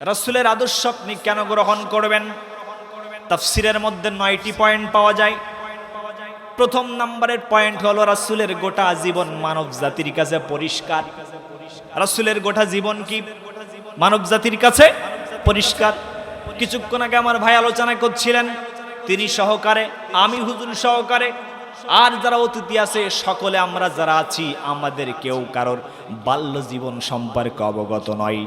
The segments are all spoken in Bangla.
রাসূলের আদর্শ আপনি কেন গ্রহণ করবেন? তাফসিরের মধ্যে নয়টি পয়েন্ট পাওয়া যায়। প্রথম নাম্বারের পয়েন্ট হলো রাসূলের গোটা জীবন মানব জাতির কাছে পরিষ্কার। রাসূলের গোটা জীবন কি? মানব জাতির কাছে পরিষ্কার। কিছুক্ষণ আগে আমার ভাই আলোচনা করছিলেন, তিনি সহকারে, আমি হুজুর সহকারে, আর যারা অতিথি আছে, সকলে আমরা যারা আছি, আমাদের কেউ কারোর বাল্য জীবন সম্পর্কে অবগত নয়।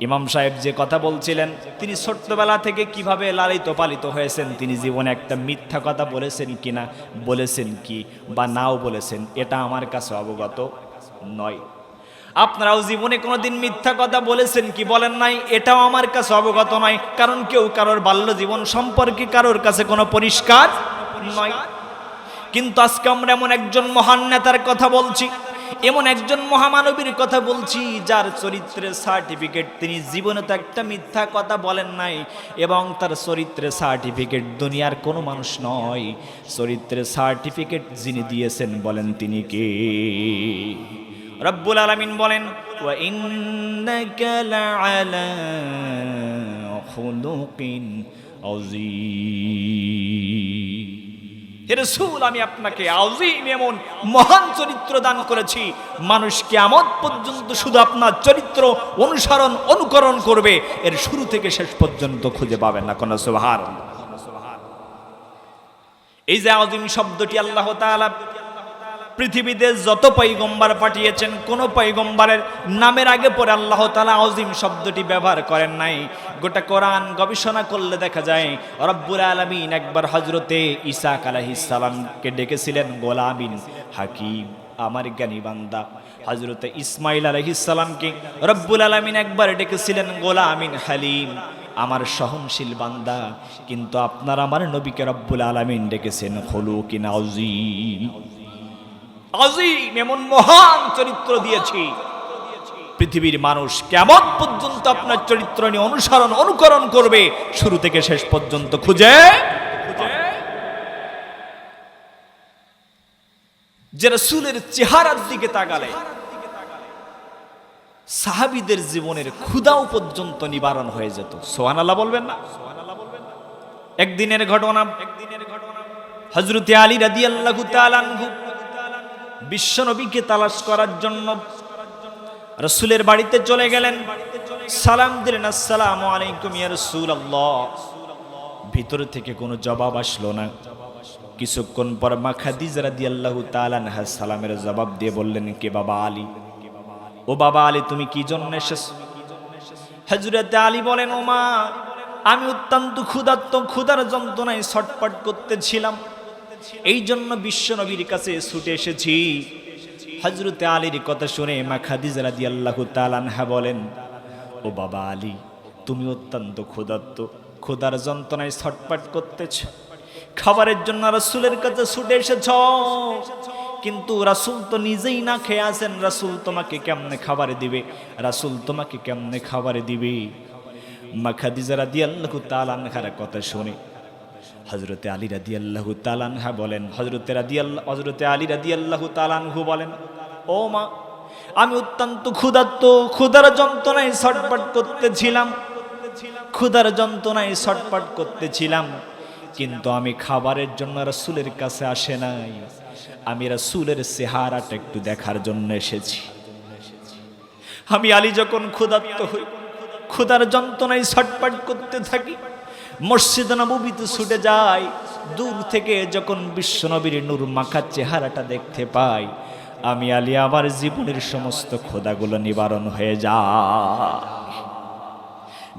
ইমাম সাহেব যে কথা বলছিলেন, তিনি ছোট্টবেলা থেকে কীভাবে লালিত পালিত হয়েছেন, তিনি জীবনে একটা মিথ্যা কথা বলেছেন কি না বলেছেন কি বা নাও বলেছেন, এটা আমার কাছে অবগত নয়। আপনারাও জীবনে কোনোদিন মিথ্যা কথা বলেছেন কি বলেন নাই, এটাও আমার কাছে অবগত নয়, কারণ কেউ কারোর বাল্য জীবন সম্পর্কে কারোর কাছে কোনো পরিষ্কার নয়। কিন্তু আজকে আমরা এমন একজন মহান নেতার কথা বলছি এমন একজন মহামানবীর কথা বলছি, যার চরিত্রের সার্টিফিকেট তিনি জীবনে তো একটা মিথ্যা কথা বলেন নাই, এবং তার চরিত্রের সার্টিফিকেট দুনিয়ার কোনো মানুষ নয়। চরিত্রের সার্টিফিকেট যিনি দিয়েছেন বলেন তিনি কে? রব্বুল আলামিন বলেন আযীম। হে রসুল, আমি আপনাকে আজিম এমন মহান চরিত্র দান করেছি। মানুষ কেমন পর্যন্ত শুধু আপনার চরিত্র অনুসরণ, অনুকরণ করবে। এর শুরু থেকে শেষ পর্যন্ত খুঁজে পাবেন না কোনো সুবহান এই যে আজিম শব্দটি আল্লাহ তাআলা পৃথিবীতে যত পৈগম্বার পাঠিয়েছেন, কোন পৈগম্বারের নামের আগে পরে আল্লাহ তালা আজিম শব্দটি ব্যবহার করেন নাই। গোটা কোরআন গবেষণা করলে দেখা যায়, রব্বুল আলমিন একবার হজরতে ইসাক আলাহিসাল্লামকে ডেকেছিলেন, গোলামিন হাকিম, আমার জ্ঞানী বান্দা। হজরতে ইসমাইল আলহিসাল্লামকে রব্বুল আলমিন একবার ডেকেছিলেন, গোলামিন হালিম, আমার সহনশীল বান্দা। কিন্তু আপনার আমার নবীকে রব্বুল আলমিন ডেকেছেন হলু কিনা আজিম এমন মহান চরিত্র দিয়েছি। পৃথিবীর মানুষ কেমন পর্যন্ত আপনার চরিত্র নিয়ে অনুসরণ, অনুকরণ করবে, শুরু থেকে শেষ পর্যন্ত খুঁজে যে রসুলের চেহারার দিকে তাকালে, সাহাবিদের জীবনের ক্ষুদাও পর্যন্ত নিবারণ হয়ে যেত। সোহান আল্লাহ বলবেন না? একদিনের ঘটনা একদিনের ঘটনা হজরতে আলী রাদি আল্লাহ তালানহু বিশ্বনবীকে তালাশ করার জন্য রসুলের বাড়িতে চলে গেলেন। সালাম দিলেন, আসসালাম আলাইকুম ইয়া রসুল আল্লাহ ভিতর থেকে কোনো জবাব আসলো না। কিছুক্ষণ পর মা খাদিজা রাদিয়াল্লাহু তাআলা আনহা সালামের জবাব দিয়ে বললেন, কে বাবা আলী? ও বাবা আলী, তুমি কি জন্য এসেছ? হযরতে আলী বলেন ও মা আমি অত্যন্ত ক্ষুধার্ত, ক্ষুধার যন্ত্রণায় ছটপট করতেছিলাম। এই জন্য বিশ্বনবীর কাছে ছুটে এসেছি। হজরতে আলীর কথা শুনে মা খাদিজা রাদিয়াল্লাহু তাআলা আনহা বলেন, ও বাবা আলী, তুমি অত্যন্ত ক্ষুধার্ত। ক্ষুধার যন্ত্রণায় ছটপট করতেছ। খাবারের জন্য রাসূলের কাছে ছুটে এসেছ। কিন্তু রাসূল তো নিজেই না খেয়ে আছেন। রাসূল তোমাকে কেমনে খাবারে দিবে? রাসূল তোমাকে কেমনে খাবারে দিবে? মা খাদিজা রাদিয়াল্লাহু তাআলা আনহার কথা শুনে হজরতে আলী রাদি আল্লাহ তালানহা বলেন হজরতে রাদি আল্লাহ হজরতে আলী রাদি আল্লাহ তালানহু বলেন, ও মা, আমি অত্যন্ত ক্ষুধার্ত, ক্ষুধার যন্ত্রণায় ছটপট করতেছিলাম, ক্ষুধার যন্ত্রণায় ছটপট করতেছিলাম, কিন্তু আমি খাবারের জন্য রাসূলের কাছে আসে নাই। আমি রাসূলের চেহারাটা একটু দেখার জন্য এসেছি। আমি আলী যখন ক্ষুধার্ত হই, ক্ষুধার যন্ত্রণায় ছটপট করতে থাকি মসজিদ নবীতে ছুটে যায় দূর থেকে যখন বিশ্বনবীর নূর মাখা চেহারাটা দেখতে পাই, আমি আলী আমার জীবনের সমস্ত খোদাগুলো নিবারণ হয়ে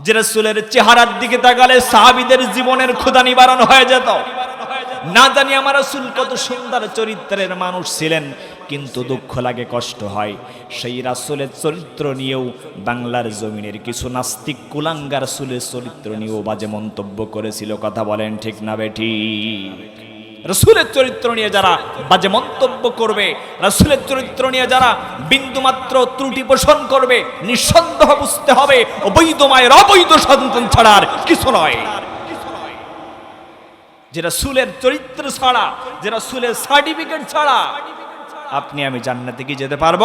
যে রসুলের চেহারার দিকে তাকালে সাহাবিদের জীবনের ক্ষুদা নিবারণ হয়ে যেত। না জানি আমার রসুল কত সুন্দর চরিত্রের মানুষ ছিলেন কিন্তু দুঃখ লাগে, কষ্ট হয়। সেই রাসুলের চরিত্র নিয়েও বাংলার জমিনের কিছু নাস্তিক কুলাঙ্গার রাসুলের চরিত্র নিয়েও বাজে মন্তব্য করেছিল। কথা বলেন ঠিক না বেঠি? রসুলের চরিত্র নিয়ে যারা বাজে মন্তব্য করবে, রসুলের চরিত্র নিয়ে যারা বিন্দুমাত্র ত্রুটি পোষণ করবে, নিঃসন্দেহ বুঝতে হবে অবৈধ মায়ের অবৈধ সন্তান ছাড়া আর কিছু নয়। যে রসুলের চরিত্র ছাড়া, যে রসুলের সার্টিফিকেট ছাড়া আপনি, আমি জান্নাতে কি যেতে পারব?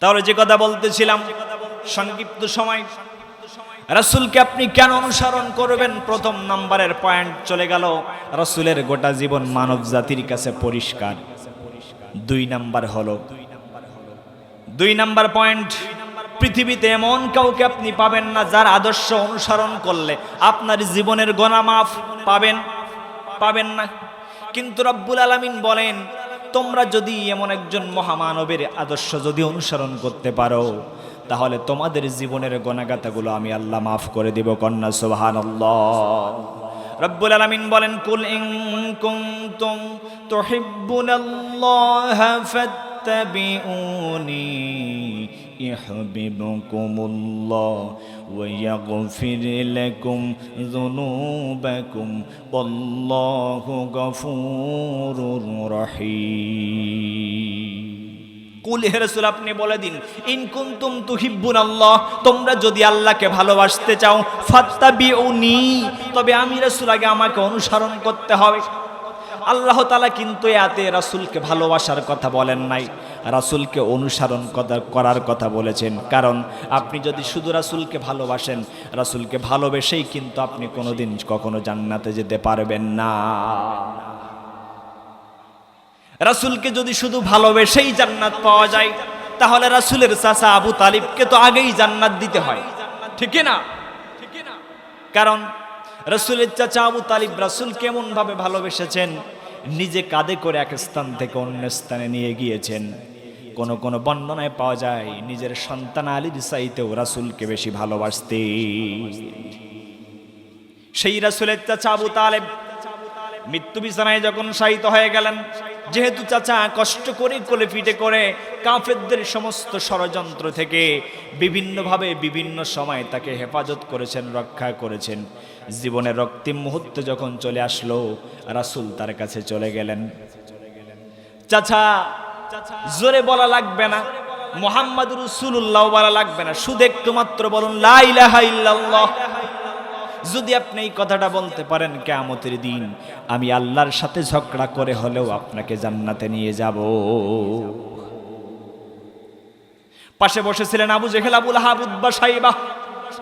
তাহলে যে কথা বলতেছিলাম, সংক্ষিপ্ত সময়। রাসূলকে আপনি কেন অনুসরণ করবেন? প্রথম নাম্বারের পয়েন্ট চলে গেল, রাসূলের গোটা জীবন মানব জাতির কাছে পরিষ্কার। দুই নাম্বার হলো, দুই নাম্বার পয়েন্ট, পৃথিবীতে এমন কাউকে আপনি পাবেন না যার আদর্শ অনুসরণ করলে আপনার জীবনের গোনা মাফ পাবেন পাবেন না। কিন্তু রব্বুল আলামিন বলেন, তোমরা যদি এমন একজন মহামানবের আদর্শ যদি অনুসরণ করতে পারো, তাহলে তোমাদের জীবনের গোনাগাতাগুলো আমি আল্লাহ মাফ করে দিব, কন্যা সুবহানাল্লাহ। রব্বুল আলামিন বলেন, কুল ইউহিব্বুকুমুল্লাহ। ইয়াগফির লাকুম যুনুবাকুম ওয়াল্লাহু গফুরুর রহিম কুল হে রাসূল, আপনি বলে দিন, ইন কুনতুম তুহিব্বুন আল্লাহ তোমরা যদি আল্লাহকে ভালোবাসতে চাও, ফাত্তাবিউনি, তবে আমি রাসূল, আগে আমাকে অনুসরণ করতে হবে। আল্লাহ তাআলা কিন্তু এতে রাসূলকে ভালোবাসার কথা বলেন নাই। রাসূলকে অনুসরণ করার কথা বলেছেন। কারণ আপনি যদি শুধু রাসূলকে ভালোবাসেন, রাসূলকে ভালোবেসেই কিন্তু আপনি কোনোদিন কখনো জান্নাতে যেতে পারবেন না। রাসূলকে যদি শুধু ভালোবেসেই জান্নাত পাওয়া যায়, তাহলে রাসূলের চাচা আবু তালিবকে তো আগেই জান্নাত দিতে হয়। ঠিক না? কারণ রাসূলের চাচা আবু তালিব রাসূল কেমন ভাবে ভালোবেসেছেন, নিজে কাঁধে করে এক স্থান থেকে অন্য স্থানে নিয়ে গিয়েছেন। কোন কোন বর্ণনায় পাওয়া যায়। নিজের সন্তান আলীর চাইতেও রাসূলকে বেশি ভালোবাসতে। সেই রাসূলের চাচা আবু তালেব মৃত্যু বিছানায় যখন শায়িত হয়ে গেলেন, যেহেতু চাচা কষ্ট করে কোলে পিঠে করে কাফেরদের সমস্ত ষড়যন্ত্র থেকে বিভিন্নভাবে বিভিন্ন সময় তাকে হেফাজত করেছেন, রক্ষা করেছেন। জীবনের রক্তিম মুহূর্তে যখন চলে আসলো, রাসূল তার কাছে চলে গেলেন। চাচা জোরে বলা লাগবে না। মোহাম্মদ রসুল্লাহ বলা লাগবে না। শুধু একটু মাত্র বলুন যদি আপনি এই কথাটা বলতে পারেন, কেয়ামতের দিন আমি আল্লাহর সাথে ঝগড়া করে হলেও আপনাকে জান্নাতে নিয়ে যাব। পাশে বসেছিলেন আবু জেহেল, আবুল হাবুদ্বা সাইবা।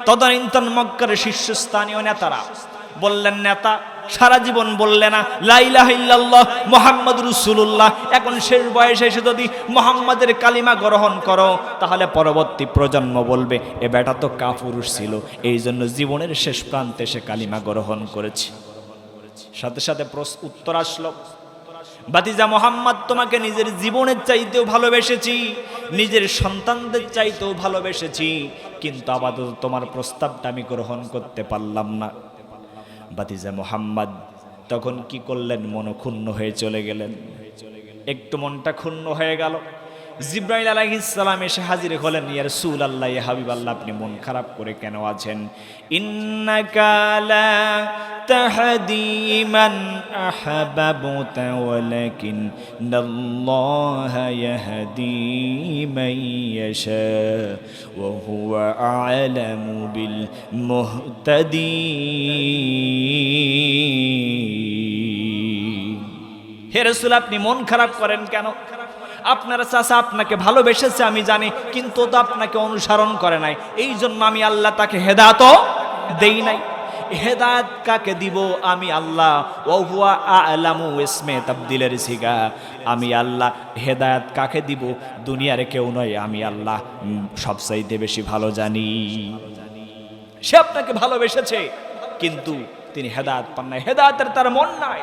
তদানীন্তন মক্কার শীর্ষস্থানীয় নেতারা বললেন, নেতা সারা জীবন বললে না লাইলাহ ইল্লাল্লাহ মোহাম্মদ রসুল্লাহ এখন শেষ বয়সে এসে যদি মোহাম্মদের কালিমা গ্রহণ করো, তাহলে পরবর্তী প্রজন্ম বলবে, এ বেটা তো কাপুরুষ ছিল। এই জন্য জীবনের শেষ প্রান্তে সে কালিমা গ্রহণ করেছে। সাথে সাথে উত্তর আসলো বাতিজা মোহাম্মদ, তোমাকে নিজের জীবনের চাইতেও ভালোবেসেছি, নিজের সন্তানদের চাইতেও ভালোবেসেছি, কিন্তু আপাতত তোমার প্রস্তাবটা আমি গ্রহণ করতে পারলাম না। বাতিজা মোহাম্মদ, তখন কি করলেন? মনক্ষুণ্ণ হয়ে চলে গেলেন। একটু মনটা ক্ষুণ্ণ হয়ে গেল। জিব্রাইল আলাইহিসসালাম এসে হাজির হলেন ইয়ার সুল আল্লাহ হাবিব আল্লাহ আপনি মন খারাপ করে কেন আছেন? ইন্নাকা মান আহবাবতা ওয়ালাকিন আল্লাহ ইয়াহদি মান ইয়াশা ওয়া হুয়া আ'লামু বিল হে রাসূল, আপনি মন খারাপ করেন কেন? আপনার চাচা আপনাকে ভালোবেসেছে, আমি জানি, কিন্তু তো আপনাকে অনুসরণ করে নাই। এই জন্য আমি আল্লাহ তাকে হেদাত দেই নাই। হেদায়ত কাকে দিব? আমি আল্লাহ। ও হুয়া আলামু ইসমে তাবদিলের সিগা আমি আল্লাহ। হেদায়ত কাকে দিব? দুনিয়ার কেউ নয়, আমি আল্লাহ। সবচাইতে বেশি ভালো জানি। সে আপনাকে ভালোবেসেছে, কিন্তু তিনি হেদায়ত পান নাই। হেদায়তের তার মন নাই।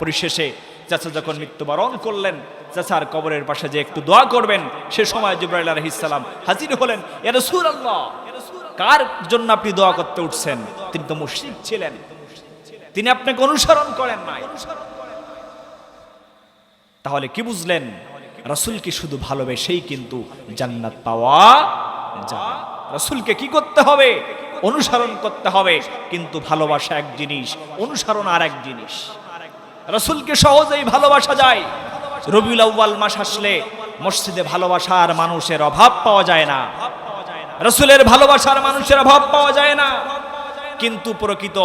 পরিশেষে চাচা যখন মৃত্যুবরণ করলেন, চাচার কবরের পাশে যে একটু দোয়া করবেন, সে সময় জিব্রাইল আলহিসাল্লাম হাজির হলেন এ রাসূলুল্লাহ! কার জন্য আপনি দোয়া করতে উঠছেন? তিনি তো মুশরিক ছিলেন। তিনি আপনাকে অনুসরণ করেন নাই। তাহলে কি বুঝলেন? রাসূলকে শুধু ভালোবেসেই কিন্তু জান্নাত পাওয়া যায় রাসূলকে কি করতে হবে? অনুসরণ করতে হবে। কিন্তু ভালোবাসা এক জিনিস, অনুসরণ আর এক জিনিস। রাসূলকে সহজেই ভালোবাসা যায়। রবিউল আউ্বাল মাস আসলে মসজিদে ভালোবাসার মানুষের অভাব পাওয়া যায় না। রসুলের ভালোবাসার মানুষের অভাব পাওয়া যায় না। কিন্তু প্রকৃত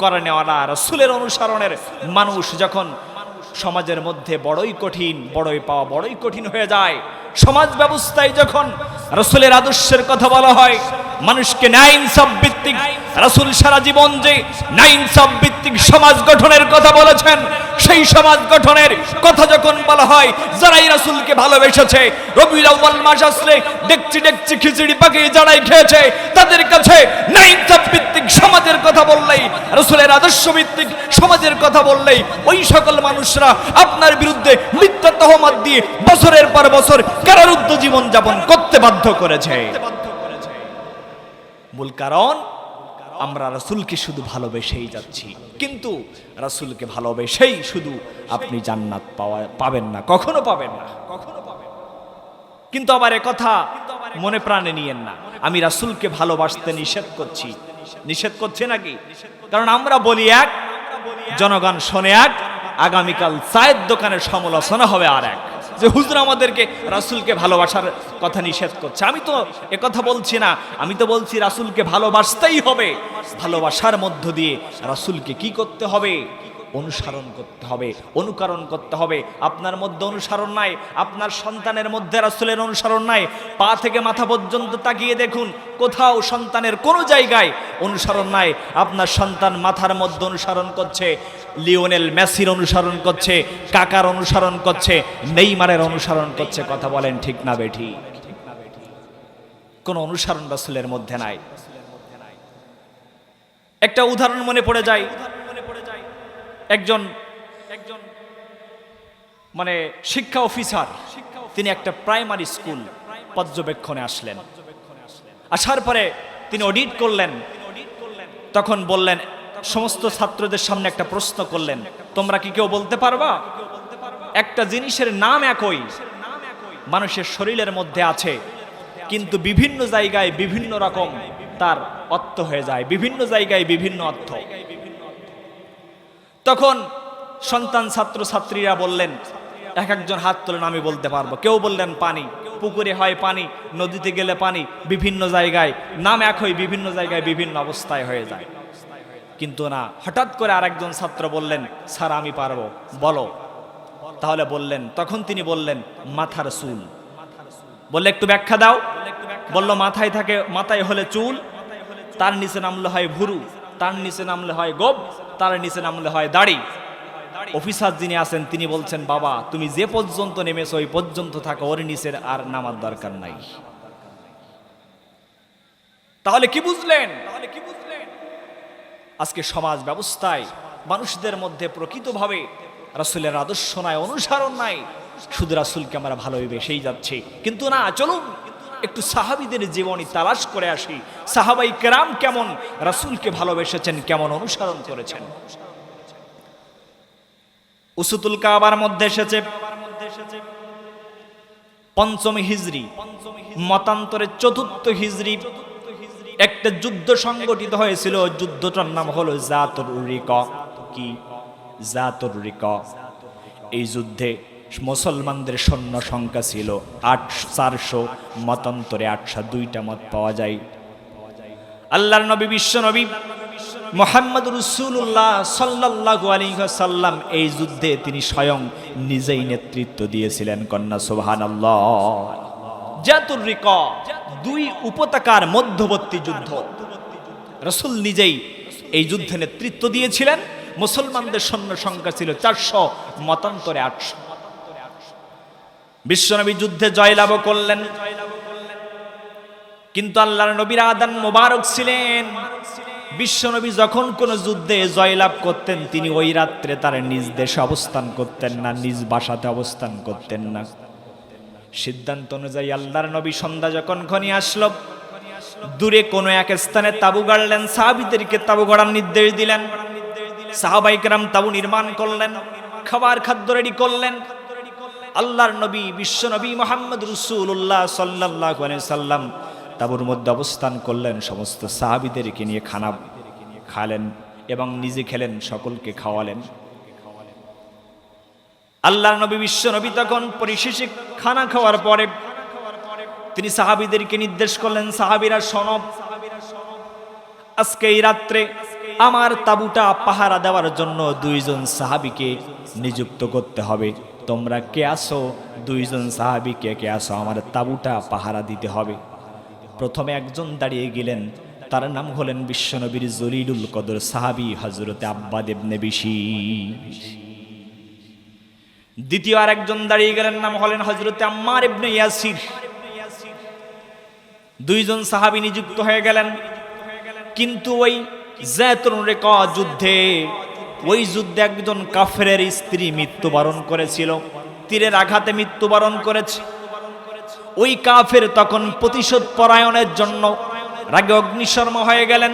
করে নেওয়ালা রসুলের অনুসরণের মানুষ যখন সমাজের মধ্যে বড়ই কঠিন, বড়ই পাওয়া বড়ই কঠিন হয়ে যায়। সমাজ ব্যবস্থায় যখন রসুলের আদর্শের কথা বলা হয়, মানুষকে ন্যায় ইনসাফ ভিত্তিক, রাসূল সারা জীবন যে ন্যায় ইনসাফ ভিত্তিক সমাজ গঠনের কথা বলেছেন, সেই সমাজ গঠনের কথা যখন বলা হয়, যারাই রাসুলকে ভালোবেসেছে, রবিউল আউয়াল মাস আসলে ডেকচি ডেকচি খিচুড়ি পাকিয়ে যারাই খেয়েছে, তাদের কাছে ন্যায় ইনসাফ ভিত্তিক সমাজের কথা বললেই, রাসূলের আদর্শ ভিত্তিক সমাজের কথা বললেই, ওই সকল মানুষরা আপনার বিরুদ্ধে মিথ্যা তহমত দিয়ে বছরের পর বছর কারারুদ্ধ জীবন যাপন করতে বাধ্য করেছে। মূল কারণ, আমরা রাসূলকে শুধু ভালোবেসেই যাচ্ছি। কিন্তু রাসূলকে ভালোবেসেই শুধু আপনি জান্নাত পাওয়া, পাবেন না, কখনো পাবেন না। কখনো পাবেন কিন্তু আবার কথা মনে প্রাণে নিয়েন না। আমি রাসূলকে ভালোবাসতে নিষেধ করছি। নিষেধ করছে নাকি? কারণ আমরা বলি এক, জনগণ শোনে এক, আগামীকাল চায়ের দোকানের সমালোচনা হবে আর এক। যে হুজুর আমাদেরকে, রাসুলকে ভালোবাসার কথা নিষেধ করছে। আমি তো কথা বলছি না, আমি তো বলছি রাসুলকে ভালোবাসতেই হবে। ভালোবাসার মধ্য দিয়ে রাসুলকে কি করতে হবে? অনুসরণ করতে হবে, অনুকরণ করতে হবে। আপনার মধ্যে অনুসরণ নাই, আপনার সন্তানের মধ্যে রাসূলের অনুসরণ নাই। পা থেকে মাথা পর্যন্ত তাকিয়ে দেখুন, কোথাও সন্তানের কোনো জায়গায় অনুসরণ নাই। আপনার সন্তান মাথার মধ্যে অনুসরণ করছে, লিওনেল মেসির অনুসরণ করছে, কাকার অনুসরণ করছে, নেইমারের অনুসরণ করছে। কথা বলেন ঠিক না বেঠি কোনো অনুসরণ রাসূলের মধ্যে নাই। একটা উদাহরণ মনে পড়ে যায় একজন একজন মানে শিক্ষা অফিসার, তিনি একটা প্রাইমারি স্কুল পর্যবেক্ষণে আসলেন। আসার পরে তিনি অডিট করলেন। তখন বললেন, সমস্ত ছাত্রদের সামনে একটা প্রশ্ন করলেন, তোমরা কি কেউ বলতে পারবা? একটা জিনিসের নাম একই, মানুষের শরীরের মধ্যে আছে, কিন্তু বিভিন্ন জায়গায় বিভিন্ন রকম তার অর্থ হয়ে যায়, বিভিন্ন জায়গায় বিভিন্ন অর্থ। তখন সন্তান ছাত্র ছাত্রীরা বললেন, এক একজন হাত তোলেন আমি বলতে পারব। কেউ বললেন, পানি। পুকুরে হয় পানি, নদীতে গেলে পানি, বিভিন্ন জায়গায়, নাম এক হয় বিভিন্ন জায়গায় বিভিন্ন অবস্থায় হয়ে যায়। কিন্তু না, হঠাৎ করে আরেকজন ছাত্র বললেন, স্যার, আমি পারব। বলো। তাহলে বললেন, তখন তিনি বললেন, মাথার চুল। বললে, একটু ব্যাখ্যা দাও। বলল, মাথায় থাকে, মাথায় হলে চুল। তার নিচে নামলে হয় ভুরু। তার নিচে নামলে হয় গোপ, তার নিচে নামলে হয় দাড়ি। অফিসার যিনি আছেন, তিনি বলছেন, বাবা, তুমি যে পর্যন্ত নেমেছো, ওই পর্যন্ত থাকা, ওর নিচের আর নামার দরকার নাই। তাহলে কি বুঝলেন? তাহলে কি বুঝলেন আজকে সমাজ ব্যবস্থায় মানুষদের মধ্যে প্রকৃতভাবে রাসুলের আদর্শ নাই, অনুসরণ নাই। শুধু রাসূলকে আমরা ভালোই ভালোবেসেই যাচ্ছি। কিন্তু না, চলুন। একটু সাহাবিদের জীবনী তালাশ করে আসি। সাহাবাই কেরাম কেমন, রাসূলকে ভালোবেসেছেন, কেমন অনুসরণ করেছেন। উসুতুল কাবার মধ্যে এসেছে পঞ্চম হিজরি। মতান্তরে চতুর্থ হিজরি। একটা যুদ্ধ সংগঠিত হয়েছিল, যুদ্ধটার নাম হলো জাতুর রিক। কি? জাতুর রিক। এই যুদ্ধে মুসলমানদের সৈন্য সংখ্যা ছিল আট চারশো, মতান্তরে আটশো দুইটা মত পাওয়া যায়। আল্লাহর নবী, বিশ্ব নবী মোহাম্মদ রসুল্লাহ সাল্লাহ সাল্লাম এই যুদ্ধে তিনি স্বয়ং নিজেই নেতৃত্ব দিয়েছিলেন, কন্যা সোহান রিক, দুই উপত্যকার মধ্যবর্তী যুদ্ধ। রসুল নিজেই এই যুদ্ধে নেতৃত্ব দিয়েছিলেন, মুসলমানদের সৈন্য সংখ্যা ছিল চারশো, মতান্তরে আটশো। বিশ্বনবী যুদ্ধে জয়লাভ করলেন। কিন্তু আল্লাহর নবীর আদান মোবারক ছিলেন। বিশ্বনবী যখন কোন যুদ্ধে জয়লাভ করতেন, তিনি ওই রাত্রে তার নিজ দেশে অবস্থান করতেন না, নিজ বাসাতে অবস্থান করতেন না। সিদ্ধান্ত অনুযায়ী আল্লাহর নবী সন্ধ্যা যখন ঘনি আসলো, দূরে কোনো এক স্থানে তাবু গাড়লেন, সাহাবিদেরকে তাবু গড়ার নির্দেশ দিলেন। সাহাবাইকরাম তাবু নির্মাণ করলেন, খাবার খাদ্য রেডি করলেন। আল্লাহর নবী, বিশ্ব নবী মোহাম্মদ রসুল্লাহ সাল্লাহ সাল্লাম তাবুর মধ্যে অবস্থান করলেন, সমস্ত সাহাবিদেরকে নিয়ে খানা খালেন এবং নিজে খেলেন, সকলকে খাওয়ালেন। আল্লাহর নবী, বিশ্ব নবী তখন পরিশেষে খানা খাওয়ার পরে তিনি সাহাবিদেরকে নির্দেশ করলেন, সাহাবিরা সনব আজকে এই রাত্রে আমার তাবুটা পাহারা দেওয়ার জন্য দুইজন সাহাবিকে নিযুক্ত করতে হবে। তোমরা কে আসো? দুইজন সাহাবি কে কে আসো? আমার তাবুটা পাহারা দিতে হবে। প্রথমে একজন দাঁড়িয়ে গেলেন। তার নাম হলেন বিশ্বনবীর জলিলুল কদর সাহাবি হজরতে আব্বা দেবনে বিশি। দ্বিতীয় আর একজন দাঁড়িয়ে গেলেন, নাম হলেন হজরতে আম্মার ইবনে ইয়াসির। দুইজন সাহাবি নিযুক্ত হয়ে গেলেন। কিন্তু ওই জেতুন রেক যুদ্ধে ওই যুদ্ধে একজন কাফেরের স্ত্রী মৃত্যুবরণ করেছিল। তীরের আঘাতে মৃত্যুবরণ করেছে। ওই কাফের তখন প্রতিশোধ পরায়ণের জন্য রাগে অগ্নিশর্ম হয়ে গেলেন।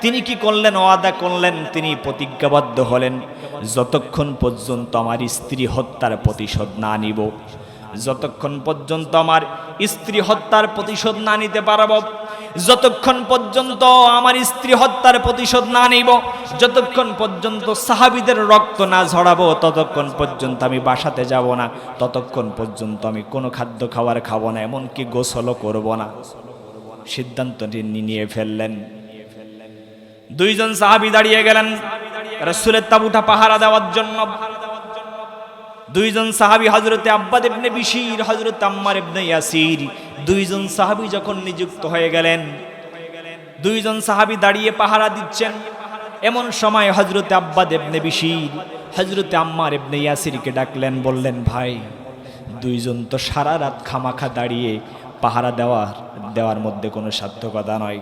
তিনি কি করলেন? ওয়াদা করলেন, তিনি প্রতিজ্ঞাবদ্ধ হলেন। যতক্ষণ পর্যন্ত আমার স্ত্রী হত্যার প্রতিশোধ না নিব, যতক্ষণ পর্যন্ত আমার স্ত্রী হত্যার প্রতিশোধ না নিতে পারব যতক্ষণ পর্যন্ত আমার স্ত্রী হত্যার প্রতিশোধ না নিব, যতক্ষণ পর্যন্ত সাহাবিদের রক্ত না ঝরাবো, ততক্ষণ পর্যন্ত আমি বাসাতে যাব না, ততক্ষণ পর্যন্ত আমি কোনো খাদ্য খাবার খাব না, এমনকি গোসলও করব না। সিদ্ধান্তটি নিয়ে ফেললেন। দুইজন সাহাবি দাঁড়িয়ে গেলেন, রসুলের তাবুটা পাহারা দেওয়ার জন্য। দুইজন সাহাবি হজরতে আব্বাদ ইবনে বিশির হজরত আম্মার ইবনে ইয়াসির। দুইজন সাহাবি যখন নিযুক্ত হয়ে গেলেন, দুইজন সাহাবি দাঁড়িয়ে পাহারা দিচ্ছেন। এমন সময় হজরতে আব্বাদ ইবনে বিশির হজরতে আম্মার ইবনে ইয়াসিরকে ডাকলেন, বললেন, ভাই, দুইজন তো সারা রাত খামাখা দাঁড়িয়ে পাহারা দেওয়ার দেওয়ার মধ্যে কোনো সার্থকতা নয়।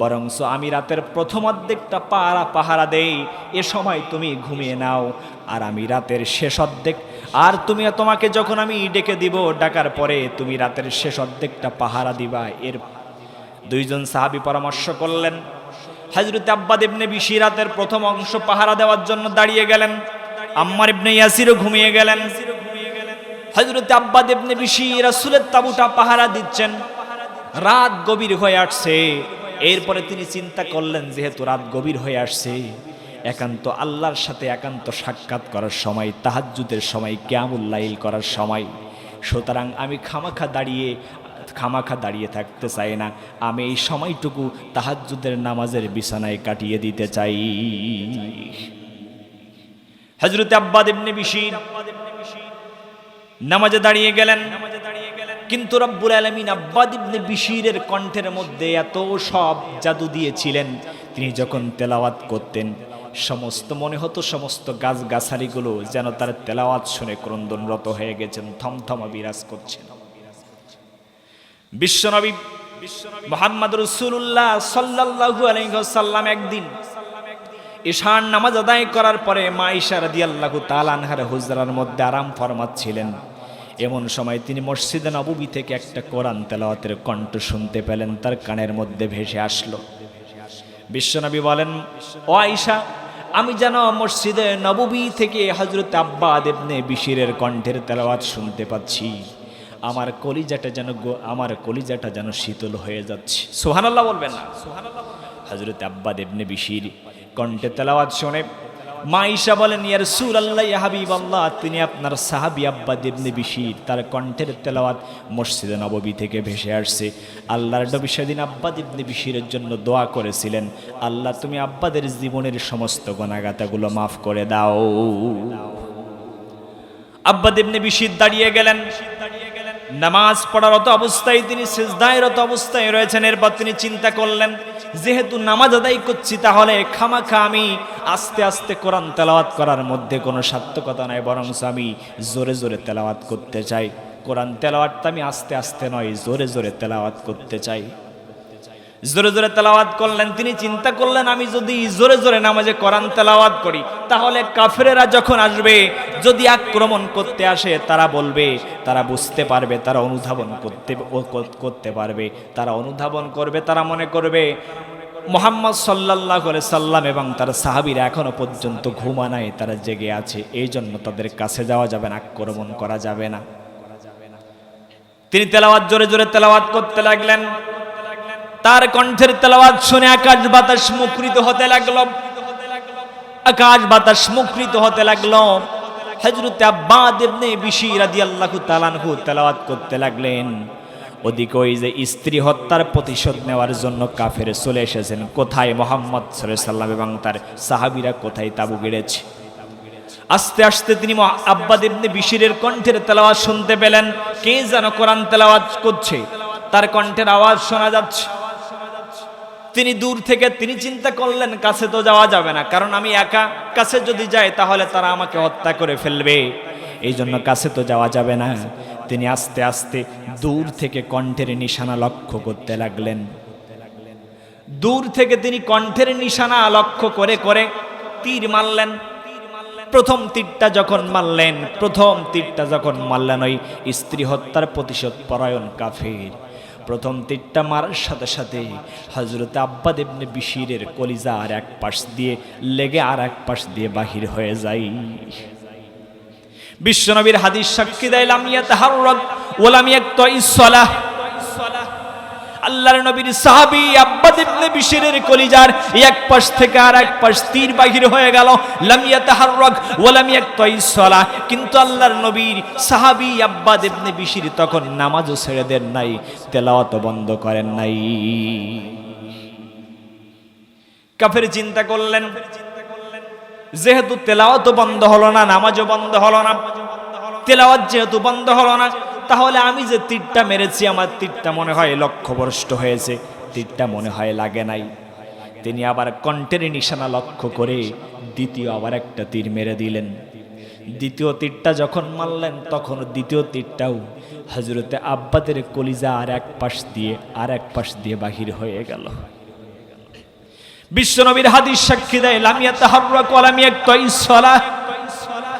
বরংস আমি রাতের প্রথম অর্ধেকটা পাহারা পাহারা দেই, এ সময় তুমি ঘুমিয়ে নাও, আর আমি রাতের শেষ অর্ধেক, আর তুমি তোমাকে যখন আমি ডেকে দিব ডাকার পরে, তুমি রাতের শেষ অর্ধেকটা পাহারা দিবা। এর দুইজন সাহাবি পরামর্শ করলেন হজরত আব্বাদ ইবনে বিশি রাতের প্রথম অংশ পাহারা দেওয়ার জন্য দাঁড়িয়ে গেলেন। আম্মার ইবনে ইয়াসিরও ঘুমিয়ে গেলেন। হজরত আব্বাদ ইবনে বিশি রাসূলের তাবুটা পাহারা দিচ্ছেন। রাত গভীর হয়ে আসছে। এরপরে তিনি চিন্তা করলেন, যেহেতু রাত গভীর হয়ে আসছে, একান্ত আল্লাহর সাথে একান্ত সাক্ষাৎ করার সময়, তাহাজ্জুদের সময় ক্যামুল্লাইল করার সময়। সুতরাং আমি খামাখা দাঁড়িয়ে খামাখা দাঁড়িয়ে থাকতে চাই না। আমি এই সময়টুকু তাহাজ্জুদের নামাজের বিছানায় কাটিয়ে দিতে চাই। হজরত আব্বাদ ইবনে বিশির নামাজে দাঁড়িয়ে গেলেন। কিন্তু রব্বুল আলমিন আব্বাদ ইবনে বিশিরের কণ্ঠের মধ্যে এত সব জাদু দিয়েছিলেন। তিনি যখন তেলাওয়াত করতেন, সমস্ত মনে হতো সমস্ত গাছ গাছালিগুলো যেন তার তেলাওয়াত শুনে ক্রন্দনরত হয়ে গেছেন, থমথমা বিরাজ করছেন। বিশ্বনবী মোহাম্মদ রসুল্লাহ সাল্লাহু আলহ্লাম একদিন ঈশান নামাজ আদায় করার পরে মা ঈশা রাদি আল্লাহ তালানহার হুজরার মধ্যে আরাম ফরমাচ্ছিলেন এমন সময় তিনি মসজিদে নববী থেকে একটা কোরআন তেলাওয়াতের কণ্ঠ শুনতে পেলেন, তার কানের মধ্যে ভেসে আসলো। বিশ্বনবী বলেন, ও আইসা আমি যেন মসজিদে নববী থেকে হজরত আব্বা দেবনে বিশিরের কণ্ঠের তেলাওয়াত শুনতে পাচ্ছি। আমার কলিজাটা যেন আমার কলিজাটা যেন শীতল হয়ে যাচ্ছে। সোহানাল্লাহ বলবেন না। হজরত আব্বা দেবনে বিশির কণ্ঠে তেলাওয়াত শুনে মা ঈশা বলেন ইয়ার সুর আল্লাহ হাবিব আল্লাহ তিনি আপনার সাহাবি আব্বা দেবনে বিশির, তার কণ্ঠের তেলাওয়াত মসজিদে নববী থেকে ভেসে আসছে। আল্লাহর নবী সেদিন আব্বা দেবনে বিশিরের জন্য দোয়া করেছিলেন, আল্লাহ, তুমি আব্বাদের জীবনের সমস্ত গণাগাতাগুলো মাফ করে দাও। আব্বা দেবনে বিশির দাঁড়িয়ে গেলেন। নামাজ পড়ারত অবস্থায় তিনি সেজদায়রত অবস্থায় রয়েছেন, এরপর তিনি চিন্তা করলেন যেহেতু নামাজ আদায় করছি, তাহলে খামাখা আমি আস্তে আস্তে কোরআন তেলাওয়াত করার মধ্যে কোনো সার্থকতা নাই বরং আমি জোরে জোরে তেলাওয়াত করতে চাই। কোরআন তেলাওয়াতটা আমি আস্তে আস্তে নয়, জোরে জোরে তেলাওয়াত করতে চাই। জোরে জোরে তেলাওয়াত করলেন, তিনি চিন্তা করলেন, আমি যদি জোরে জোরে নামাজে কোরআন তেলাওয়াত করি, তাহলে কাফেরেরা যখন আসবে, যদি আক্রমণ করতে আসে, তারা বলবে, তারা বুঝতে পারবে, তারা অনুধাবন করতে করতে পারবে, তারা অনুধাবন করবে, তারা মনে করবে, মোহাম্মদ সাল্লাহ সাল্লাম এবং তার সাহাবিরা এখনও পর্যন্ত ঘুমানায়, তারা জেগে আছে এই জন্য তাদের কাছে যাওয়া যাবে না, আক্রমণ করা যাবে না। তিনি তেলাওয়াত, জোরে জোরে তেলাওয়াত করতে লাগলেন। তার কণ্ঠের তেলাওয়াত শুনে আকাশ বাতাস মুখরিত হতে লাগল। আকাশ বাতাস মুখরিত হতে লাগল। হজরত আব্বাদ ইবনে বিশি রাদিয়াল্লাহু তাআলাহু তেলাওয়াত করতে লাগলেন। ওদিকে ওই যে স্ত্রী হত্যার প্রতিশোধ নেওয়ার জন্য কাফের চলে এসেছেন। কোথায় মোহাম্মদ সাল্লাম এবং তার সাহাবিরা কোথায় তাবু গেড়েছে? আস্তে আস্তে তিনি মহা- আব্বা দেবনে বিশিরের কণ্ঠের তেলাওয়াজ শুনতে পেলেন। কে যেন কোরআন তেলাওয়াজ করছে? তার কণ্ঠের আওয়াজ শোনা যাচ্ছে। তিনি দূর থেকে, তিনি চিন্তা করলেন, কাছে তো যাওয়া যাবে না। কারণ আমি একা কাছে যদি যাই, তাহলে তারা আমাকে হত্যা করে ফেলবে। এই জন্য কাছে তো যাওয়া যাবে না। তিনি আস্তে আস্তে দূর থেকে কণ্ঠের নিশানা লক্ষ্য করতে লাগলেন। দূর থেকে তিনি কণ্ঠের নিশানা লক্ষ্য করে করে তীর মারলেন। প্রথম তীরটা যখন মারলেন, প্রথম তীরটা যখন মারলেন, ওই স্ত্রী হত্যার প্রতিশোধ পরায়ণ কাফের। প্রথম তীরটা মারার সাথে সাথে হজরত আব্বা দেবনে বিশিরের কলিজা আর এক পাশ দিয়ে লেগে আর এক পাশ দিয়ে বাহির হয়ে যায়। বিশ্বনবীর হাদিস সাক্ষী দেয় লামিয়া তাহার ওলামিয়া তইসলাহ আল্লাহর নবীর সাহাবী আব্বাদ ইবনে বিশিরের কলিজার এক পাশ থেকে আর এক পাশ তীর বাহির হয়ে গেল। লাম ইয়াতাহাররাক ওয়া লাম ইয়াকতাইস সালাহ কিন্তু আল্লাহর নবীর সাহাবী আব্বাদ ইবনে বিশির তখন নামাজও ছেড়ে দেন নাই তেলাওয়াত বন্ধ করেন নাই। কাফের চিন্তা করলেন, যেহেতু তেলাওয়াত বন্ধ হলো না, নামাজও বন্ধ হলো না, তেলাওয়াত যেহেতু বন্ধ হলো না তাহলে আমি যে তীরটা মেরেছি, আমার তীরটা মনে হয় লক্ষ্যভ্রষ্ট হয়েছে। তীরটা মনে হয় লাগে নাই। তিনি আবার কণ্ঠের নিশানা লক্ষ্য করে দ্বিতীয় আবার একটা তীর মেরে দিলেন। দ্বিতীয় তীরটা যখন মারলেন, তখন দ্বিতীয় তীরটাও হজরতে আব্বাদের কলিজা আর এক পাশ দিয়ে, আর এক পাশ দিয়ে বাহির হয়ে গেল। বিশ্বনবীর হাদিস সাক্ষী দেয়, লামিয়া তাহাররা কলামিয়া তইসলা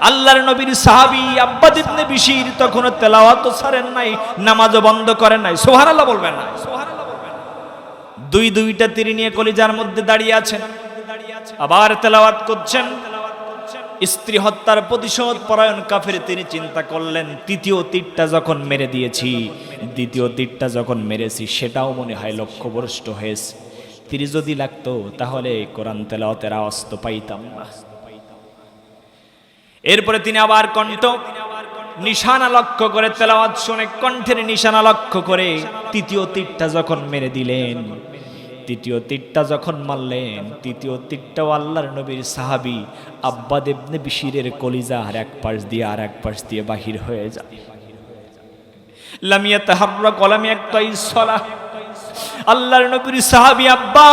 আল্লাহর নবীর সাহাবি আব্বাদ ইবনে বিশির তখন তেলাওয়াত ছাড়েন নাই, নামাজও বন্ধ করেন নাই। সুবহানাল্লাহ বলবেন না। দুই দুইটা তীর নিয়ে কলিজার মধ্যে দাঁড়িয়ে আছেন। আবার তেলাওয়াত করছেন। স্ত্রী হত্যার প্রতিশোধ পরায়ণ কাফের তিনি চিন্তা করলেন, তৃতীয় তীরটা যখন মেরে দিয়েছি, দ্বিতীয় তীরটা যখন মেরেছি, সেটাও মনে হয় লক্ষ্যভ্রষ্ট হয়েছে। তীর যদি লাগতো, তাহলে কোরআন তেলাওয়াতের আওয়াজ তো পাইতাম না। এরপরে তিনি আবার কণ্ঠ, নিশানা লক্ষ্য করে তেলাওয়াত শুনে কণ্ঠের নিশানা লক্ষ্য করে তৃতীয় তীরটা যখন মেরে দিলেন, তৃতীয় তীরটা যখন মারলেন, তৃতীয় তীরটাও আল্লাহর নবীর সাহাবি আব্বা দেবনে বিশিরের কলিজা আর এক পাশ দিয়ে আর এক পাশ দিয়ে বাহির হয়ে যায়। লামিয়া তাহাররা কলামি একটা ইসলা আল্লাহর নবীর সাহাবি আব্বা,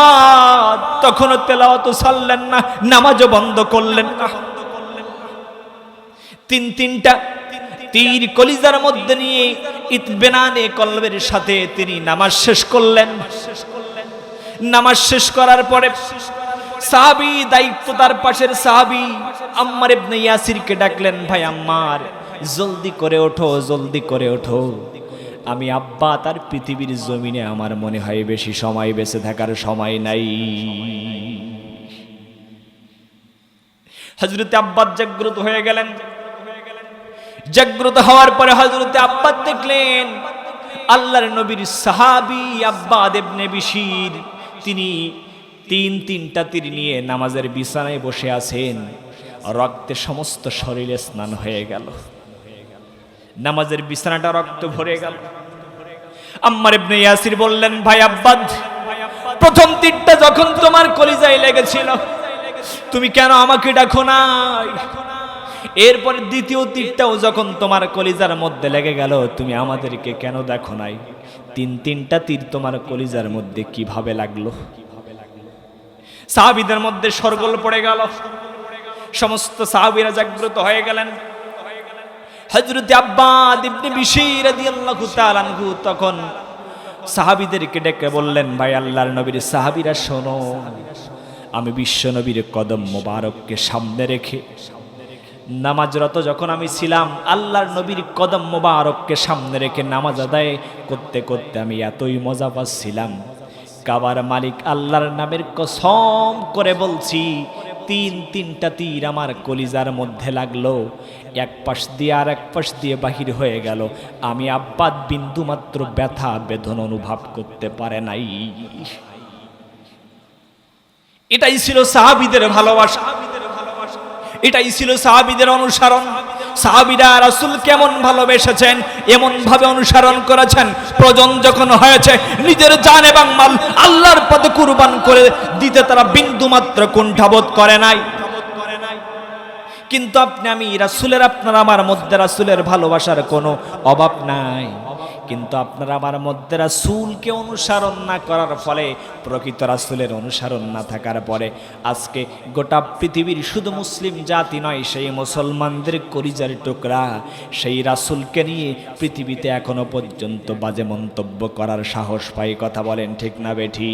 তখনও তেলাওয়াত ছাড়লেন না নামাজও বন্ধ করলেন না। তিন তিনটা তীর কলিজার মধ্যে নিয়ে ইতবেনানে কলবের সাথে তিনি নামাজ শেষ করলেন। নামাজ শেষ করার পরে সাহাবি দায়িত্ব তার পাশের সাহাবি আম্মার ইবনে ইয়াসিরকে ডাকলেন, ভাই আম্মার, জলদি করে ওঠো, জলদি করে ওঠো। আমি আব্বা, তার পৃথিবীর জমিনে আমার মনে হয় বেশি সময় বেঁচে থাকার সময় নাই। হজরতে আব্বাস জাগ্রত হয়ে গেলেন। জাগ্রত হওয়ার পরে হজরতে আব্বাস দেখলেন, আল্লাহর নবীর সাহাবি আব্বা দেবনে বিশির, তিনি তিন তিনটা তীর নিয়ে নামাজের বিছানায় বসে আছেন। রক্তে সমস্ত শরীরে স্নান হয়ে গেল। নামাজের বিছানাটা রক্ত ভরে গেল। আম্মার ইবনে ইয়াসির বললেন, ভাই আব্বাদ, প্রথম তীরটা যখন তোমার কলিজায় লেগেছিল, তুমি কেন আমাকে ডাকো নাই? এরপরে দ্বিতীয় তীরটাও যখন তোমার কলিজার মধ্যে লেগে গেল, তুমি আমাদেরকে কেন দেখো নাই? তিন তিনটা তীর তোমার কলিজার মধ্যে কীভাবে লাগল? সাহাবিদের মধ্যে সরগোল পড়ে গেল। সমস্ত সাহাবিরা জাগ্রত হয়ে গেলেন। হজরত আব্বাদ ইবনে বিশির রাদিয়াল্লাহু তাআলা তখন সাহাবীদেরকে ডেকে বললেন, ভাই আল্লাহর নবীর সাহাবীরা শোনো, আমি বিশ্ব নবীর কদম মোবারককে সামনে রেখে নামাজরত যখন আমি ছিলাম, আল্লাহর নবীর কদম মোবারককে সামনে রেখে নামাজ আদায় করতে করতে আমি এতই মজা পাচ্ছিলাম। কাবার মালিক আল্লাহর নামের কসম করে বলছি, তিন তিনটা তীর আমার কলিজার মধ্যে লাগল। এক পাশ দিয়ে আর এক পাশ দিয়ে বাহির হয়ে গেল। আমি আব্বাদ বিন্দু মাত্র ব্যথা, বেদন অনুভব করতে পারে নাই। এটাই ছিল সাহাবিদের ভালোবাসা। এটাই ছিল সাহাবিদের অনুসরণ। সাহাবিরা রাসূল কেমন ভালোবেসেছেন এমন ভাবে অনুসরণ করেছেন প্রজন যখন হয়েছে নিজের জান এবং মাল আল্লাহর পথে কুরবান করে দিতে তারা বিন্দু মাত্র কুণ্ঠাবোধ করে নাই। কিন্তু আপনি আমি রাসুলের, আপনার আমার মধ্যে রাসুলের ভালোবাসার কোনো অভাব নাই। কিন্তু আপনারা আমার মধ্যে রাসুলকে অনুসরণ না করার ফলে প্রকৃত রাসুলের অনুসরণ না থাকার পরে আজকে গোটা পৃথিবীর শুধু মুসলিম জাতি নয়, সেই মুসলমানদের করিজার টুকরা, সেই রাসুলকে নিয়ে পৃথিবীতে এখনও পর্যন্ত বাজে মন্তব্য করার সাহস পাই কথা বলেন ঠিক না বেঠি?